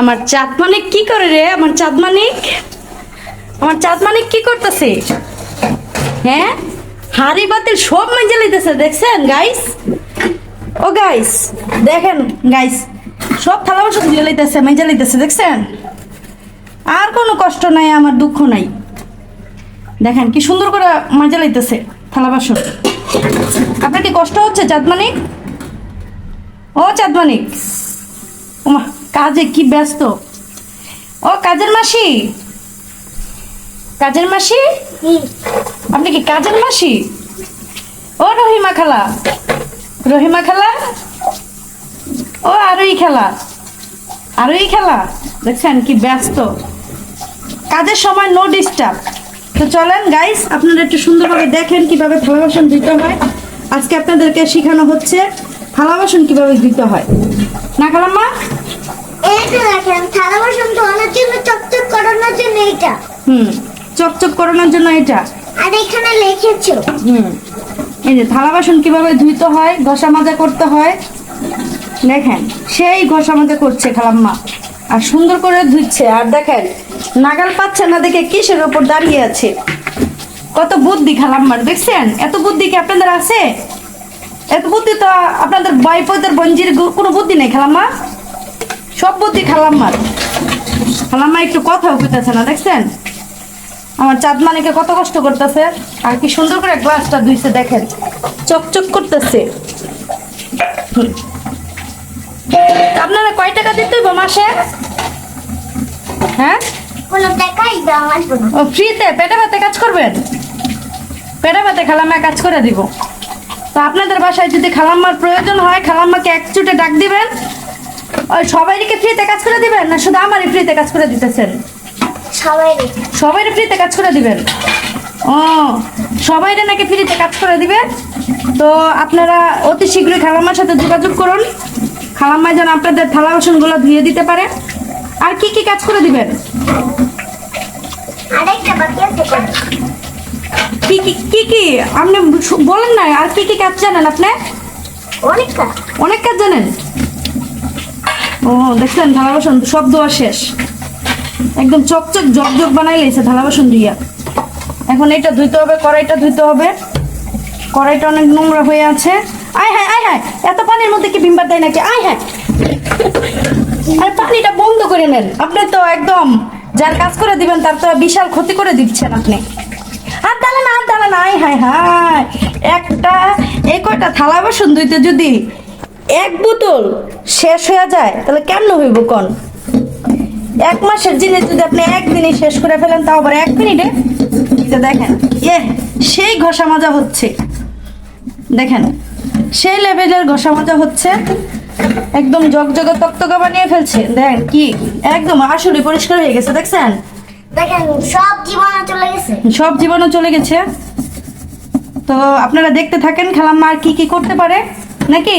আমার চাঁদ মানিক কি করে রে? আমার চাঁদ মানিক? আমার চাঁদ মানিক কি করতেছে? হ্যাঁ? হাড়ি বাতিল সব মেজে লইতেছে, দেখছেন গাইস ও গাইস দেখেন গাইস সব থালা বাসন দিয়ে লইতেছে মেজে লইতেছে, দেখছেন? আর কোনো কষ্ট নাই, আমার দুঃখ নাই। দেখেন, কি সুন্দর করে মাজা লইতেছে থালা বাসন। আপনার কি কষ্ট হচ্ছে, চাঁদ মানিক? ও, চাঁদ মানিক। ওমা কাজে কি ব্যস্ত? ও, কাজের মাসি? কাজের মাসি? আপনি কি কাজের মাসি? ও, রহিমা খালা। রহিমা খালা? ও আরোই খেলা। আরোই খেলা, দেখছেন কি ব্যস্ত। কাজের সময় নো ডিস্টার্ব তো চলেন গাইস আপনারা একটু সুন্দরভাবে দেখেন কীভাবে থালা বাসন ধুতে হয়। আজকে আপনাদেরকে শেখানো হচ্ছে, থালা বাসন কীভাবে ধুতে হয়। না খালাম্মা? এইটা হুম চকচক করানোর জন্য এটা। আর এখানে লিখেছো। হুম এই যে থালা বাসন কীভাবে ধুইতে হয় ঘষা মাজা করতে হয়। দেখেন সেই ঘষা মাজা করছে খালাম্মা। আর সুন্দর করে ধুচ্ছে আর দেখেন নাগাল পাচ্ছে না দেখে কিসের ওপর দাঁড়িয়ে আছে। কত বুদ্ধি খালাম্মার দেখছেন? এত বুদ্ধি কি আপনাদের আছে? এত বুদ্ধি তো আপনাদের বাইপদের বঞ্জির কোনো বুদ্ধি নেই খালাম্মা? সব বুদ্ধি খালাম্মার। খালাম্মা একটু কথাও কইতেছে না, দেখছেন? আমার চাঁদ মানিকে কত কষ্ট করতেছে, আর কি সুন্দর করে গ্লাসটা ধুইছে, দেখেন। চকচক করতেছে। আপনারা কয় টাকা দিতে হইব মাসে? হ্যাঁ? ও, ফ্রিতে, পেটে ভাতে কাজ করবেন? পেটে ভাতে খালাম্মা কাজ করে দিব। তো আপনাদের বাসায় যদি খালাম্মার প্রয়োজন হয়, খালাম্মাকে এক চুটে ডাক দিবেন ওই সবাইকে ফ্রিতে কাজ করে দিবেন? না শুধু আমারই ফ্রিতে কাজ করে দিতেছেন? সবাই সবাই ফ্রিতে কাজ করে দিবেন? ও সবাই নাকি ফ্রিতে কাজ করে দিবেন? তো আপনারা অতি শীঘ্রই খালাম্মার সাথে যোগাযোগ করুন। খালাম্মা যেন আপনাদের থালা বাসনগুলো ধুয়ে দিতে পারে। আর কি কি কাজ করে দিবেন। কি কি কি কি? আপনি বলেন না আর কি কি কাজ জানেন আপনি? অনেক কাজ। অনেক কাজ জানেন? ও, দেখছেন থালা বাসন, সব ধোয়া শেষ। একদম চকচক জকজক বানাই লেছে থালা বাসন ধুইয়া। এখন এটা ধুইতে হবে, কড়াইটা ধুইতে হবে। কড়াইটা অনেক নোংরা হয়ে আছে। আয় হ্যাঁ আয় হ্যাঁ এত পানির মধ্যে কি ভিমবার দেয় নাকি? আয় হ্যাঁ। আর পানিটা বন্ধ করে নেন। আপনি তো একদম যার কাজ করে দিবেন, তার তো বিশাল ক্ষতি করে দিচ্ছেন আপনি। হাত দাঁড়ান হাত দাঁড়ান আয় হায় হায়। একটা, এই কয়টা থালা বাসন ধুইতে যদি এক বোতল শেষ হয়ে যায় তাহলে কেমন হইব কোন? এক মাসের জিনিস যদি আপনি একদিনে শেষ করে ফেলেন তাও আবার এক মিনিটে? দেখেন এ সেই ঘষা মাজা হচ্ছে। দেখেন সেই লেভেলের ঘষা মাজা হচ্ছে। একদম জগজগ তকতকা বানিয়ে ফেলছে। দেখেন কি একদম আসলে পরিষ্কার হয়ে গেছে দেখছেন? দেখেন সব জীবনে চলে গেছে। সব জীবাণু চলে গেছে। তো আপনারা দেখতে থাকেন খেলাম্মা আর কি কি করতে পারে? নাকি?